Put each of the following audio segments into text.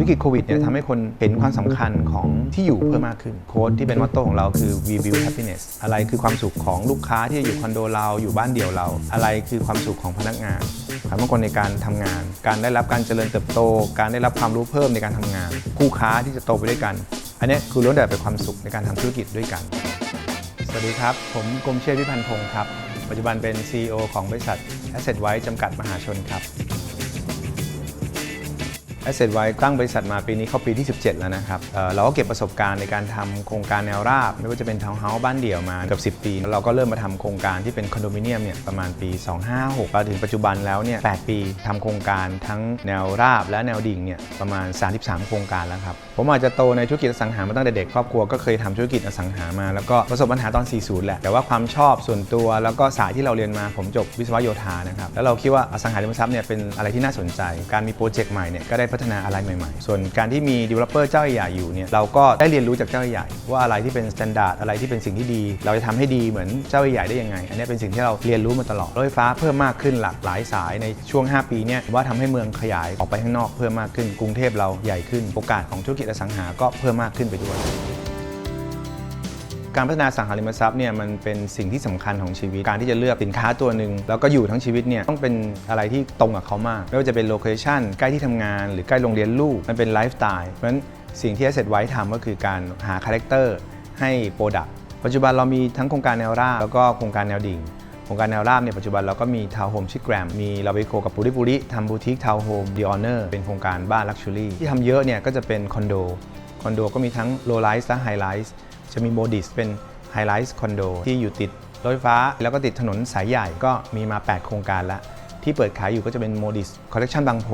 วิกฤตโควิดเนี่ยทำให้คนเห็นความสำคัญของที่อยู่เพิ่มมากขึ้นโค้ดที่เป็นมอตโต้ของเราคือ we build happiness อะไรคือความสุขของลูกค้าที่จะอยู่คอนโดเราอยู่บ้านเดี่ยวเรา อะไรคือความสุขของพนักงานความมั่นคงในการทำงาน การได้รับการเจริญเติบโต การได้รับความรู้เพิ่มในการทำงาน คู่ค้าที่จะโตไปด้วยกัน อันเนี้ยคือล้วนแต่เป็นความสุขในการทำธุรกิจด้วยกัน สวัสดีครับ ผมกรมเชษฐ์วิพันธ์พงศ์ครับปัจจุบันเป็น CEO ของบริษัท Asset w i จำกัดมหาชนครับ Asset w i ตั้งบริษัทมาปีนี้เข้าปีที่ 17 แล้วนะครับเเราก็เก็บประสบการณ์ในการทำโครงการแนวราบ ไม่ว่าจะเป็นทาวน์เฮาส์บ้านเดี่ยวมาเกือบ10 ปี เราก็เริ่มมาทำโครงการที่เป็นคอนโดมิเนียมเนี่ยประมาณปี 256มาถึงปัจจุบันแล้วเนี่ย8ปีทำโครงการทั้งแนวราบและแนวดิ่งเนี่ยประมาณ 33 โครงการแล้วครับผมอาจจะโตในธุรกิจอสังหามาตั้งแต่เด็กครอบครัวก็เคยทำธุรกิจอสังหามา แล้วก็ประสบปัญหาตอน 40 แหละแต่ว่าความชอบส่วนตัวแล้วก็สายที่เราเรียนมาผมจบวิศวโยธานะครับแล้วเราคิดว่าอสังหาริมทรัพย์เนี่ยเป็นอะไรที่น่าสนใจ การมีโปรเจกต์ใหม่เนี่ยก็ได้พัฒนาอะไรใหม่ๆ ส่วนการที่มี developer เจ้าใหญ่อยู่เนี่ยเราก็ได้เรียนรู้จากเจ้าใหญ่ว่าอะไรที่เป็น standard อะไรที่เป็นสิ่งที่ดี เราจะทำให้ดีเหมือนเจ้าใหญ่ได้ยังไง อันนี้เป็นสิ่งที่เราเรียนรู้มาตลอดรถไฟฟ้าเพิ่มมากขึ้นหลากหลายสายในช่วง 5 ปีเนี่ยว่าทำให้เมืองขยายออกไปข้างนอกเพิ่มมากขึ้นกรุงเทพเราใหญ่ขึ้นโอกาสของธุรกิจอสังหาก็เพิ่มมากขึ้นไปด้วย การพัฒนาสังหาริมทรัพย์เนี่ยมันเป็นสิ่งที่สำคัญของชีวิตการที่จะเลือกสินค้าตัวหนึ่งแล้วก็อยู่ทั้งชีวิตเนี่ยต้องเป็นอะไรที่ตรงกับเขามาก ไม่ว่าจะเป็นโลเคชันใกล้ที่ทำงานหรือใกล้โรงเรียนลูกมันเป็นไลฟ์สไตล์เพราะฉะนั้นสิ่งที่ Asset ไว้ทำก็คือการหาคาแรคเตอร์ให้โปรดักต์ปัจจุบันเรามีทั้งโครงการแนวราบแล้วก็โครงการแนวดิ่งโครงการแนวราบเนี่ยปัจจุบันเราก็มีทาวน์โฮมชื่อแกรมมีเราไปโคกับปุริปุริทำบูติกทาวน์โฮมดีออเนอร์เป็นโครงการบ้านลักชัวรี่ที่ทำเยอะเนี่ยก็จะเป็นคอนโดคอนโดก็มีทั้งโลไลซ์และไฮไลซ์ จะมีโมดิสเป็นไฮไลท์คอนโดที่อยู่ติดรถไฟฟ้า แล้วก็ติดถนนสายใหญ่ก็มีมา 8 โครงการละที่เปิดขายอยู่ก็จะเป็นโมดิสคอลเลกชันบางโพ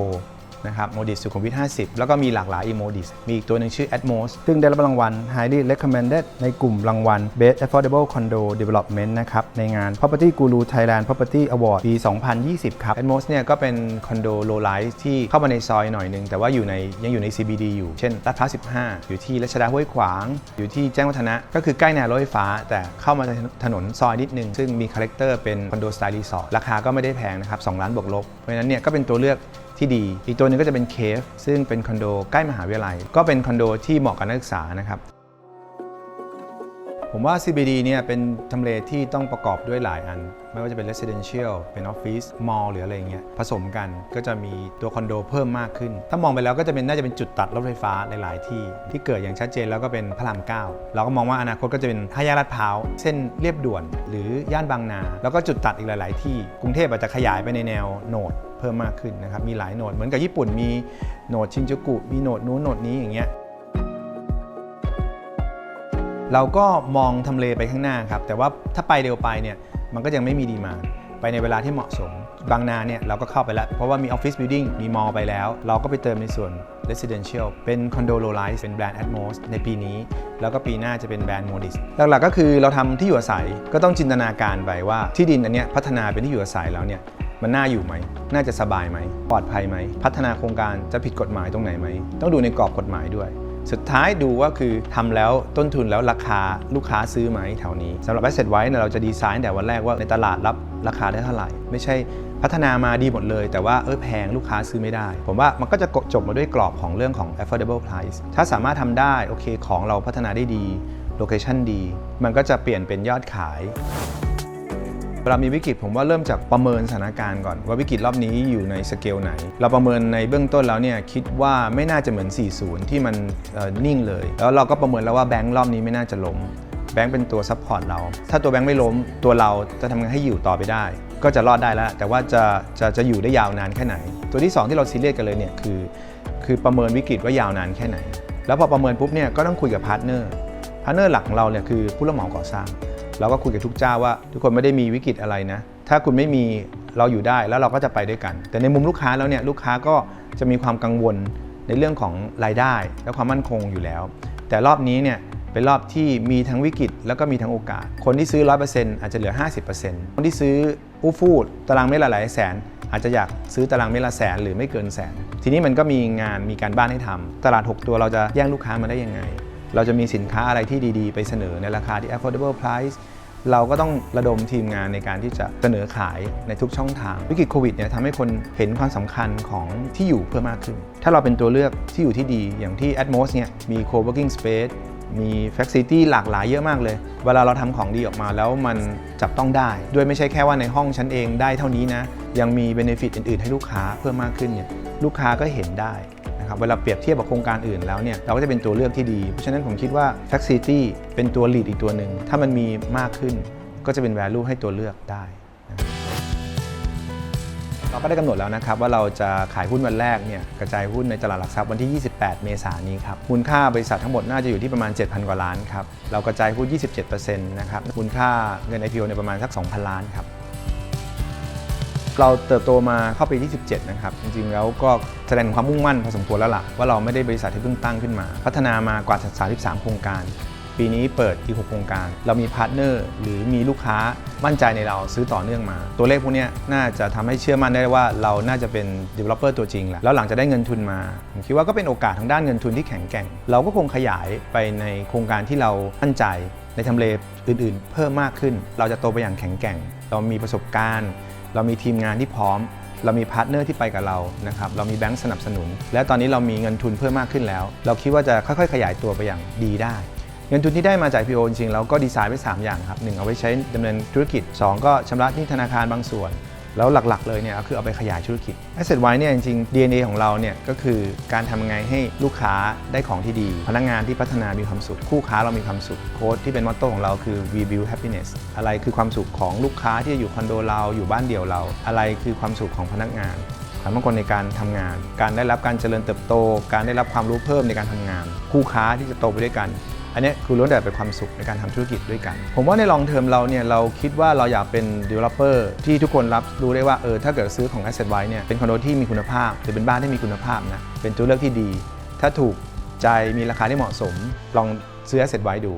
นะครับโมดิสสุขุมวิท 50 แล้วก็มีหลากหลายอีโมดิสมีอีกตัวหนึ่งชื่อ Atmos ซึ่งได้รับรางวัล Highly Recommended ในกลุ่มรางวัล Best Affordable Condo Development นะครับ ในงาน Property Guru Thailand Property Award ปี 2020 ครับ Atmos เนี่ยก็เป็นคอนโดโลไลท์ที่เข้ามาในซอยหน่อยนึง แต่ว่าอยู่ในยังอยู่ใน CBD อยู่ เช่นลาดพร้าว 15 อยู่ที่รัชดาห้วยขวาง อยู่ที่แจ้งวัฒนะ ก็คือใกล้แนวรถไฟฟ้า แต่เข้ามาในถนนซอยนิดนึง ซึ่งมีคาแรคเตอร์เป็นคอนโดสไตล์รีสอร์ท ราคาก็ไม่ได้แพงนะครับ 2 ล้านบวกลบ เพราะฉะนั้นเนี่ยก็เป็นตัวเลือก ที่ดี อีกตัวหนึงก็จะเป็นเคฟซึ่งเป็นคอนโดใกล้มหาวิทยาลัย ก็เป็นคอนโดที่เหมาะกับนักศึกษานะครับ ผมว่า CBD เนี่ยเป็นทำเลที่ต้องประกอบด้วยหลายอัน ไม่ว่าจะเป็น residential เป็น office mall หรืออะไรเงี้ยผสมกันก็จะมีตัวคอนโดเพิ่มมากขึ้น ถ้ามองไปแล้วก็จะเป็นน่าจะเป็นจุดตัดรถไฟฟ้าหลายๆที่ ที่เกิดอย่างชัดเจนแล้วก็เป็นพระรามเก้าเราก็มองว่าอนาคตก็จะเป็นห้ายกลาดพร้าว เส้นเรียบด่วน หรือย่านบางนา แล้วก็จุดตัดอีกหลาย ๆ ที่กรุงเทพอาจจะขยายไปในแนวโนดเพิ่มมากขึ้นนะครับมีหลายโนดเหมือนกับญี่ปุ่นมีโนดชินจูกุมีโนดนู้นโนดนี้อย่างเงี้ย เราก็มองทำเลไปข้างหน้าครับ แต่ว่าถ้าไปเร็วไปเนี่ยมันก็ยังไม่มีดีมา ไปในเวลาที่เหมาะสม บางนาเนี่ยเราก็เข้าไปแล้ว เพราะว่ามีออฟฟิศบิลดิ่งมีมอลไปแล้ว เราก็ไปเติมในส่วน residential เป็นคอนโดโลไลซ์เป็นแบรนด์ Atmos ในปีนี้ แล้วก็ปีหน้าจะเป็นแบรนด์ Modis หลักๆก็คือเราทำที่อยู่อาศัยก็ต้องจินตนาการไปว่าที่ดินอันเนี้ยพัฒนาเป็นที่อยู่อาศัยแล้วเนี่ยมันน่าอยู่ไหม น่าจะสบายไหม ปลอดภัยไหม พัฒนาโครงการจะผิดกฎหมายตรงไหนไหม ต้องดูในกรอบกฎหมายด้วย สุดท้ายดูว่าคือทำแล้วต้นทุนแล้วราคาลูกค้าซื้อไหมแถวนี้สำหรับ Asset ไว้เนี่ยเราจะดีไซน์แต่วันแรกว่าในตลาดรับราคาได้เท่าไหร่ ไม่ใช่พัฒนามาดีหมดเลย แต่ว่าเออแพงลูกค้าซื้อไม่ได้ ผมว่ามันก็จะจบมาด้วยกรอบของเรื่องของ affordable price ถ้าสามารถทำได้โอเคของเราพัฒนาได้ดีโลเคชันดี มันก็จะเปลี่ยนเป็นยอดขาย เวลามีวิกฤตผมว่าเริ่มจากประเมินสถานการณ์ก่อนว่าวิกฤตรอบนี้อยู่ในสเกลไหน เราประเมินในเบื้องต้นแล้วเนี่ยคิดว่าไม่น่าจะเหมือน 40 ที่มันนิ่งเลย แล้วเราก็ประเมินแล้วว่าแบงก์รอบนี้ไม่น่าจะล้มแบงก์เป็นตัวซัพพอร์ตเรา ถ้าตัวแบงก์ไม่ล้ม ตัวเราจะทำไงให้อยู่ต่อไปได้ ก็จะรอดได้แล้ว แต่ว่าจะจะจะอยู่ได้ยาวนานแค่ไหน ตัวที่สองที่เราซีเรียสกันเลยเนี่ยคือ คือประเมินวิกฤตว่ายาวนานแค่ไหน แล้วพอประเมินปุ๊บเนี่ยก็ต้องคุยกับพาร์ทเนอร์ พาร์ทเนอร์หลักของเราเนี่ยคือผู้รับเหมาก่อสร้าง เราก็คุยกับทุกเจ้าว่า ทุกคนไม่ได้มีวิกฤตอะไรนะ ถ้าคุณไม่มีเราอยู่ได้แล้วเราก็จะไปด้วยกัน แต่ในมุมลูกค้าแล้วเนี่ยลูกค้าก็จะมีความกังวลในเรื่องของรายได้ และความมั่นคงอยู่แล้ว แต่รอบนี้เนี่ยเป็นรอบที่มีทั้งวิกฤตแล้วก็มีทั้งโอกาส คนที่ซื้อ 100%อาจจะเหลือ 50%คนที่ซื้ออู้ฟูดตารางเมตรละหลายแสน อาจจะอยากซื้อตารางเมตรละแสนหรือไม่เกินแสน ทีนี้มันก็มีงานมีการบ้านให้ทำตลาด 6 ตัวเราจะแย่งลูกค้ามาได้ยังไง เราจะมีสินค้าอะไรที่ดีๆ ไปเสนอในราคาที่ affordable price เราก็ต้องระดมทีมงานในการที่จะเสนอขายในทุกช่องทาง วิกฤตโควิดเนี่ยทำให้คนเห็นความสำคัญของที่อยู่เพิ่มมากขึ้น ถ้าเราเป็นตัวเลือกที่อยู่ที่ดีอย่างที่ Atmos เนี่ยมี co-working space มี facility หลากหลายเยอะมากเลย เวลาเราทำของดีออกมาแล้วมันจับต้องได้ ด้วยไม่ใช่แค่ว่าในห้องฉันเองได้เท่านี้นะ ยังมี benefit อื่นๆ ให้ลูกค้าเพิ่มมากขึ้นเนี่ยลูกค้าก็เห็นได้ นะครับเวลาเปรียบเทียบกับโครงการอื่นแล้วเนี่ยเราก็จะเป็นตัวเลือกที่ดี เพราะฉะนั้นผมคิดว่า facility เป็นตัว lead อีกตัวหนึ่งถ้ามันมีมากขึ้นก็จะเป็น value ให้ตัวเลือกได้เราก็ได้กำหนดแล้วนะครับว่าเราจะขายหุ้นวันแรกเนี่ยกระจายหุ้นในตลาดหลักทรัพย์วันที่ 28 เมษายนนี้ครับมูลค่าบริษัททั้งหมดน่าจะอยู่ที่ประมาณ 7,000 กว่าล้านครับเรากระจายหุ้น 27%นะครับมูลค่าเงิน IPO ในประมาณสัก 2,000 ล้านครับ เราเติบโตมาเข้าปีที่ 17 นะครับ จริงๆ แล้วก็แสดงความมุ่งมั่นพอสมควรแล้วล่ะ ว่าเราไม่ได้บริษัทที่เพิ่งตั้งขึ้นมา พัฒนามากว่า 33 โครงการ ปีนี้เปิดอีก 6 โครงการ เรามีพาร์ทเนอร์หรือมีลูกค้ามั่นใจในเราซื้อต่อเนื่องมา ตัวเลขพวกนี้น่าจะทำให้เชื่อมั่นได้ว่าเราน่าจะเป็น developer ตัวจริงแหละแล้วหลังจากได้เงินทุนมาผมคิดว่าก็เป็นโอกาสทางด้านเงินทุนที่แข็งแกร่ง เราก็คงขยายไปในโครงการที่เรามั่นใจในทำเลอื่น ๆ เพิ่มมากขึ้น เราจะโตไปอย่างแข็งแกร่ง เรามีประสบการณ์ เรามีทีมงานที่พร้อม เรามีพาร์ทเนอร์ที่ไปกับเรานะครับเรามีแบงก์สนับสนุน และตอนนี้เรามีเงินทุนเพิ่มมากขึ้นแล้ว เราคิดว่าจะค่อยๆ ขยายตัวไปอย่างดีได้ เงินทุนที่ได้มาจาก IPO จริงๆเราก็ดีไซน์ไว้ 3 อย่างครับหนึ่งเอาไว้ใช้ดำเนินธุรกิจ 2 ก็ชำระที่ธนาคารบางส่วน แล้วหลักๆเลยเนี่ยคือเอาไปขยายธุรกิจ Asset Wise เนี่ยจริงๆ DNA ของเราเนี่ยก็คือการทำยังไงให้ลูกค้าได้ของที่ดี พนักงานที่พัฒนามีความสุข คู่ค้าเรามีความสุขโค้ดที่เป็นมอตโต้ของเราคือ we build happiness อะไรคือความสุขของลูกค้าที่จะอยู่คอนโดเราอยู่บ้านเดี่ยวเรา อะไรคือความสุขของพนักงานความมั่นคงในการทำงาน การได้รับการเจริญเติบโต การได้รับความรู้เพิ่มในการทำงาน คู่ค้าที่จะโตไปด้วยกัน อันนี้คือล้วนแต่เป็นความสุขในการทำธุรกิจด้วยกัน ผมว่าในลองเทอมเราเนี่ยเราคิดว่าเราอยากเป็น developer ที่ทุกคนรับรู้ได้ว่าเออถ้าเกิดซื้อของ Asset Wise เนี่ยเป็นคอนโดที่มีคุณภาพหรือเป็นบ้านที่มีคุณภาพนะเป็นตัวเลือกที่ดี ถ้าถูกใจมีราคาที่เหมาะสม ลองซื้อ Asset Wise ดู